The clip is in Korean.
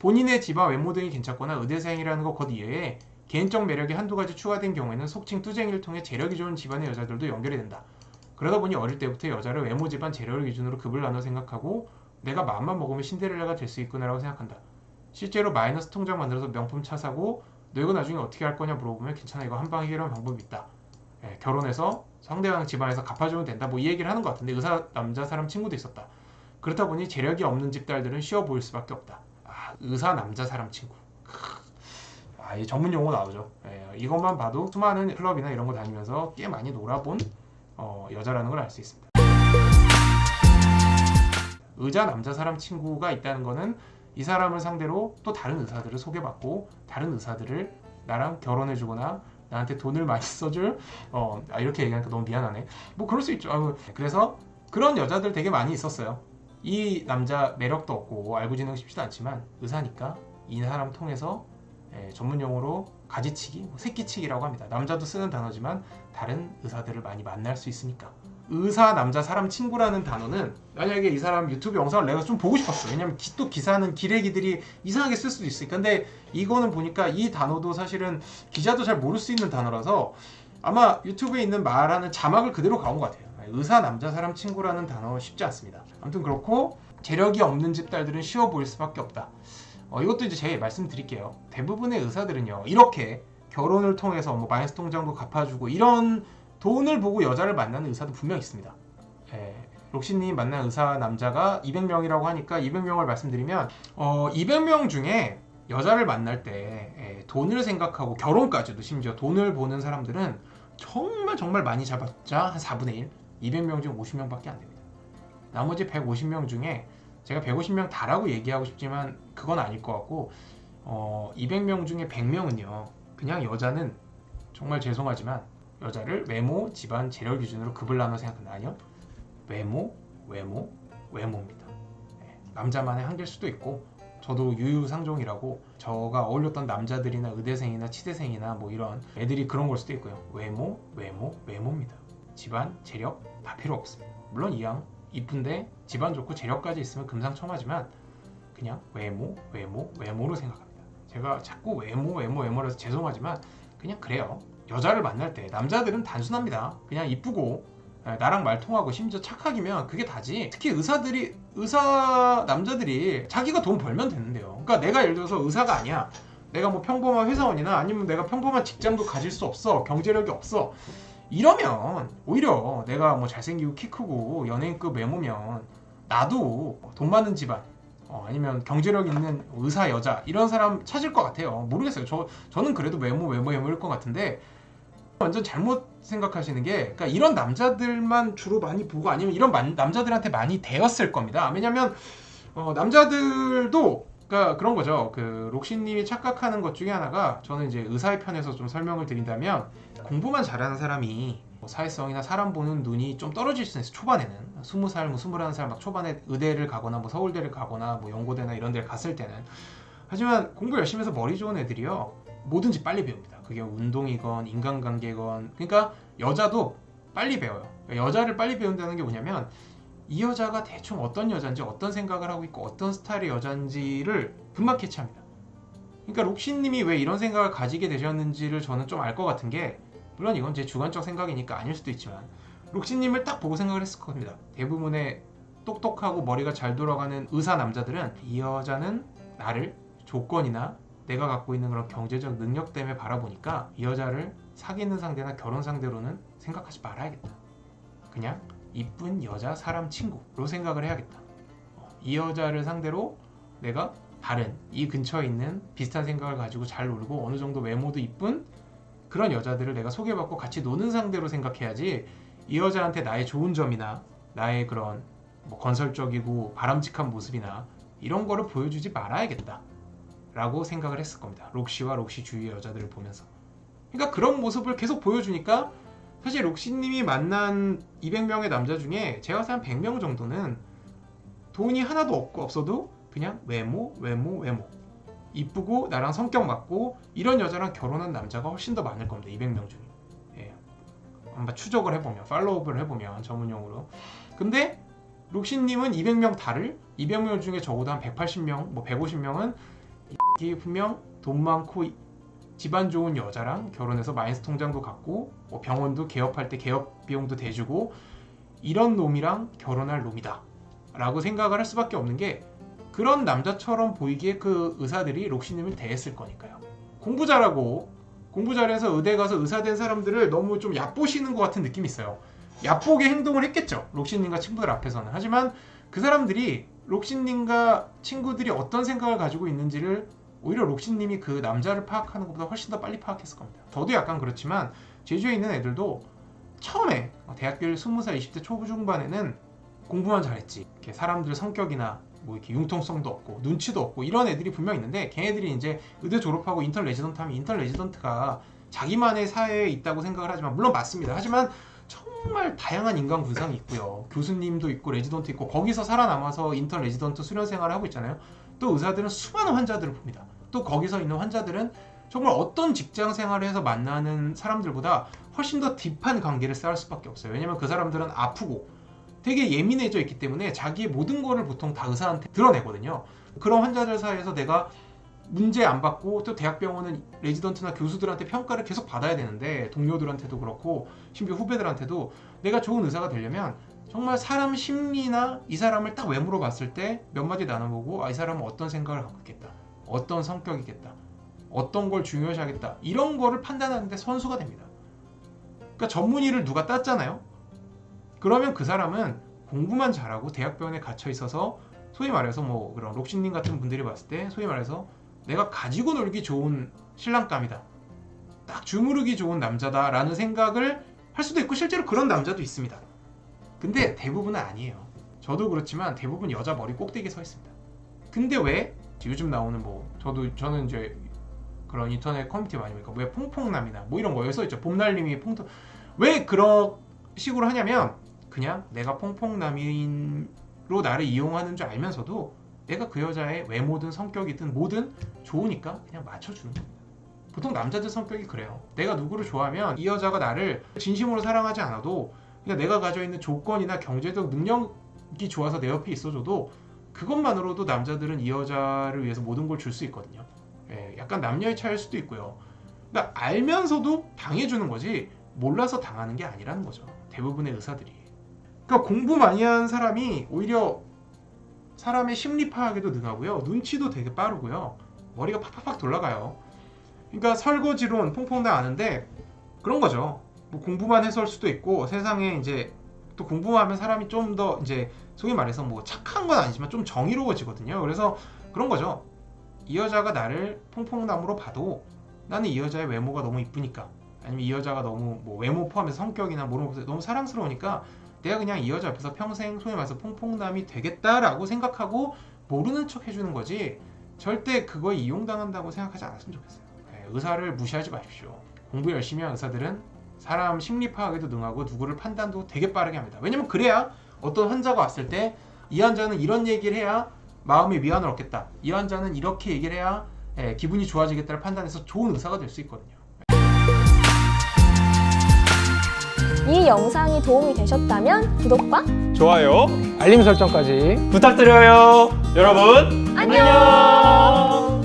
본인의 집안 외모 등이 괜찮거나 의대생이라는 것 것 이외에 개인적 매력이 한두 가지 추가된 경우에는 속칭 뚜쟁이를 통해 재력이 좋은 집안의 여자들도 연결이 된다. 그러다 보니 어릴 때부터 여자를 외모 집안 재력을 기준으로 급을 나눠 생각하고 내가 마음만 먹으면 신데렐라가 될 수 있구나라고 생각한다. 실제로 마이너스 통장 만들어서 명품 차 사고 너 이거 나중에 어떻게 할 거냐 물어보면 괜찮아 이거 한 방에 해결하는 방법이 있다. 예, 결혼해서 상대방 집안에서 갚아주면 된다. 뭐 이 얘기를 하는 것 같은데 의사 남자 사람 친구도 있었다. 그렇다 보니 재력이 없는 집 딸들은 쉬워 보일 수밖에 없다. 아, 의사 남자 사람 친구. 아, 이 전문 용어 나오죠. 예, 이것만 봐도 수많은 클럽이나 이런 거 다니면서 꽤 많이 놀아본 어, 여자라는 걸 알 수 있습니다. 의자 남자 사람 친구가 있다는 거는 이 사람을 상대로 또 다른 의사들을 소개받고 다른 의사들을 나랑 결혼해주거나 나한테 돈을 많이 써줄 어 아, 이렇게 얘기하니까 너무 미안하네 뭐 그럴 수 있죠 그래서 그런 여자들 되게 많이 있었어요 이 남자 매력도 없고 알고 지내고 싶지도 않지만 의사니까 이 사람 통해서 예, 전문 용어로 가지치기, 뭐 새끼치기라고 합니다. 남자도 쓰는 단어지만 다른 의사들을 많이 만날 수 있으니까. 의사 남자 사람 친구라는 단어는 만약에 이 사람 유튜브 영상을 내가 좀 보고 싶었어. 왜냐면 기- 또 기사는 기레기들이 이상하게 쓸 수도 있으니까. 근데 이거는 보니까 이 단어도 사실은 기자도 잘 모를 수 있는 단어라서 아마 유튜브에 있는 말하는 자막을 그대로 가온 것 같아요. 의사 남자 사람 친구라는 단어 쉽지 않습니다. 아무튼 그렇고 재력이 없는 집딸들은 쉬워 보일 수밖에 없다. 어, 이것도 이제 제가 말씀드릴게요. 대부분의 의사들은요, 이렇게 결혼을 통해서 뭐 마이너스 통장도 갚아주고 이런 돈을 보고 여자를 만나는 의사도 분명 있습니다. 예, 록시님 만난 의사 남자가 200명이라고 하니까 200명을 말씀드리면 어, 200명 중에 여자를 만날 때 예, 돈을 생각하고 결혼까지도 심지어 돈을 보는 사람들은 정말 정말 많이 잡았자 한 4분의 1, 200명 중 50명밖에 안 됩니다. 나머지 150명 중에 제가 150명 다라고 얘기하고 싶지만 그건 아닐 것 같고 어, 200명 중에 100명은요 그냥 여자는 정말 죄송하지만 여자를 외모, 집안, 재력 기준으로 급을 나눠 생각한다. 아니요. 외모, 외모, 외모입니다. 예, 남자만의 한계일 수도 있고 저도 유유상종이라고 저가 어울렸던 남자들이나 의대생이나 치대생이나 뭐 이런 애들이 그런 걸 수도 있고요. 외모, 외모, 외모입니다 집안, 재력 다 필요 없습니다 물론 이왕 이쁜데 집안 좋고 재력까지 있으면 금상첨화지만 그냥 외모, 외모, 외모로 생각합니다. 제가 자꾸 외모, 외모, 외모라서 죄송하지만 그냥 그래요. 여자를 만날 때 남자들은 단순합니다. 그냥 이쁘고 에, 나랑 말 통하고 심지어 착하기면 그게 다지. 특히 의사들이 의사 남자들이 자기가 돈 벌면 되는데요. 그러니까 내가 예를 들어서 의사가 아니야. 내가 뭐 평범한 회사원이나 아니면 내가 평범한 직장도 가질 수 없어. 경제력이 없어. 이러면 오히려 내가 뭐 잘생기고 키 크고 연예인급 외모면 나도 돈 많은 집안 어, 아니면 경제력 있는 의사 여자 이런 사람 찾을 것 같아요. 모르겠어요. 저 저는 그래도 외모 외모 외모일 것 같은데 완전 잘못 생각하시는 게 그러니까 이런 남자들만 주로 많이 보고 아니면 이런 만- 남자들한테 많이 대었을 겁니다. 왜냐면 어, 남자들도 그러니까 그런 거죠. 그 록시님이 착각하는 것 중에 하나가 저는 이제 의사의 편에서 좀 설명을 드린다면 공부만 잘하는 사람이 뭐 사회성이나 사람 보는 눈이 좀 떨어질 수 있어요. 초반에는 스무 살, 뭐 스물한 살막 초반에 의대를 가거나 뭐 서울대를 가거나 뭐 연고대나 이런 데를 갔을 때는 하지만 공부 열심히 해서 머리 좋은 애들이요 뭐든지 빨리 배웁니다. 그게 운동이건 인간관계건 그러니까 여자도 빨리 배워요. 여자를 빨리 배운다는 게 뭐냐면 이 여자가 대충 어떤 여자인지 어떤 생각을 하고 있고 어떤 스타일의 여자인지를 금방 캐치합니다. 그러니까 록시님이 왜 이런 생각을 가지게 되셨는지를 저는 좀 알 것 같은 게 물론 이건 제 주관적 생각이니까 아닐 수도 있지만 록시님을 딱 보고 생각을 했을 겁니다. 대부분의 똑똑하고 머리가 잘 돌아가는 의사 남자들은 이 여자는 나를 조건이나 내가 갖고 있는 그런 경제적 능력 때문에 바라보니까 이 여자를 사귀는 상대나 결혼 상대로는 생각하지 말아야겠다. 그냥 이쁜 여자 사람 친구로 생각을 해야겠다. 어, 이 여자를 상대로 내가 다른 이 근처에 있는 비슷한 생각을 가지고 잘 놀고 어느 정도 외모도 이쁜 그런 여자들을 내가 소개받고 같이 노는 상대로 생각해야지 이 여자한테 나의 좋은 점이나 나의 그런 뭐 건설적이고 바람직한 모습이나 이런 거를 보여주지 말아야겠다. 라고 생각을 했을 겁니다. 록시와 록시 주위의 여자들을 보면서. 그러니까 그런 모습을 계속 보여주니까 사실 록시님이 만난 200명의 남자 중에 제가 봤을 때한 100명 정도는 돈이 하나도 없고 없어도 그냥 외모, 외모, 외모. 이쁘고 나랑 성격 맞고 이런 여자랑 결혼한 남자가 훨씬 더 많을 겁니다. 200명 중에. 예. 한번 추적을 해보면 팔로우업을 해보면 전문용어로. 근데 록시님은 200명 다를 200명 중에 적어도 한 180명, 뭐 150명은 이 분명 돈 많고 집안 좋은 여자랑 결혼해서 마이너스 통장도 갖고 뭐 병원도 개업할 때 개업 비용도 대주고 이런 놈이랑 결혼할 놈이다. 라고 생각을 할 수밖에 없는 게 그런 남자처럼 보이기에 그 의사들이 록시님을 대했을 거니까요. 공부 잘하고 공부 잘해서 의대 가서 의사 된 사람들을 너무 좀 얕보시는 것 같은 느낌이 있어요. 얕보게 행동을 했겠죠. 록시님과 친구들 앞에서는. 하지만 그 사람들이 록시님과 친구들이 어떤 생각을 가지고 있는지를 오히려 록시님이 그 남자를 파악하는 것보다 훨씬 더 빨리 파악했을 겁니다. 저도 약간 그렇지만 제주에 있는 애들도 처음에 대학교 20살, 20대 초중반에는 공부만 잘했지. 이렇게 사람들 성격이나 뭐 이렇게 융통성도 없고 눈치도 없고 이런 애들이 분명 있는데 걔네들이 이제 의대 졸업하고 인턴 레지던트 하면 인턴 레지던트가 자기만의 사회에 있다고 생각을 하지만 물론 맞습니다. 하지만 정말 다양한 인간 군상이 있고요. 교수님도 있고 레지던트 있고 거기서 살아남아서 인턴 레지던트 수련 생활을 하고 있잖아요. 또 의사들은 수많은 환자들을 봅니다. 또 거기서 있는 환자들은 정말 어떤 직장 생활을 해서 만나는 사람들보다 훨씬 더 딥한 관계를 쌓을 수밖에 없어요. 왜냐면 그 사람들은 아프고 되게 예민해져 있기 때문에 자기의 모든 거를 보통 다 의사한테 드러내거든요. 그런 환자들 사이에서 내가 문제 안 받고 또 대학병원은 레지던트나 교수들한테 평가를 계속 받아야 되는데 동료들한테도 그렇고 심지어 후배들한테도 내가 좋은 의사가 되려면 정말 사람 심리나 이 사람을 딱 외모로 봤을 때 몇 마디 나눠보고 아, 이 사람은 어떤 생각을 갖고 있겠다. 어떤 성격이겠다. 어떤 걸 중요시 하겠다. 이런 거를 판단하는데 선수가 됩니다. 그러니까 전문의를 누가 땄잖아요. 그러면 그 사람은 공부만 잘하고 대학병원에 갇혀 있어서 소위 말해서 뭐 그런 록신님 같은 분들이 봤을 때 소위 말해서 내가 가지고 놀기 좋은 신랑감이다. 딱 주무르기 좋은 남자다라는 생각을 할 수도 있고 실제로 그런 남자도 있습니다. 근데 대부분은 아니에요. 저도 그렇지만 대부분 여자 머리 꼭대기에 서 있습니다. 근데 왜 요즘 나오는 뭐 저도 저는 이제 그런 인터넷 커뮤니티 많이 보니까 왜 퐁퐁남이나 뭐 이런 거에 서 있죠. 봄날님이 퐁퐁 왜 그런 식으로 하냐면 그냥 내가 퐁퐁남인로 나를 이용하는 줄 알면서도 내가 그 여자의 외모든 성격이든 뭐든 좋으니까 그냥 맞춰주는 겁니다. 보통 남자들 성격이 그래요. 내가 누구를 좋아하면 이 여자가 나를 진심으로 사랑하지 않아도 그냥 내가 가지고 있는 조건이나 경제적 능력이 좋아서 내 옆에 있어줘도 그것만으로도 남자들은 이 여자를 위해서 모든 걸 줄 수 있거든요. 예, 약간 남녀의 차이일 수도 있고요. 그러니까 알면서도 당해주는 거지 몰라서 당하는 게 아니라는 거죠. 대부분의 의사들이. 그러니까 공부 많이 한 사람이 오히려 사람의 심리 파악에도 능하고요. 눈치도 되게 빠르고요. 머리가 팍팍팍 돌아가요. 그러니까 설거지론 퐁퐁 다 아는데 그런 거죠. 뭐 공부만 해서일 수도 있고 세상에 이제 또 공부하면 사람이 좀 더 이제 소위 말해서 뭐 착한 건 아니지만 좀 정의로워지거든요. 그래서 그런 거죠. 이 여자가 나를 퐁퐁남으로 봐도 나는 이 여자의 외모가 너무 이쁘니까 아니면 이 여자가 너무 뭐 외모 포함해서 성격이나 모르는 것에 너무 사랑스러우니까 내가 그냥 이 여자 앞에서 평생 소위 말해서 퐁퐁남이 되겠다라고 생각하고 모르는 척 해주는 거지 절대 그거에 이용당한다고 생각하지 않았으면 좋겠어요. 네, 의사를 무시하지 마십시오. 공부 열심히 한 의사들은 사람 심리 파악에도 능하고 누구를 판단도 되게 빠르게 합니다. 왜냐면 그래야 어떤 환자가 왔을 때 이 환자는 이런 얘기를 해야 마음의 위안을 얻겠다. 이 환자는 이렇게 얘기를 해야 예, 기분이 좋아지겠다를 판단해서 좋은 의사가 될 수 있거든요. 이 영상이 도움이 되셨다면 구독과 좋아요 알림 설정까지 부탁드려요. 여러분 안녕!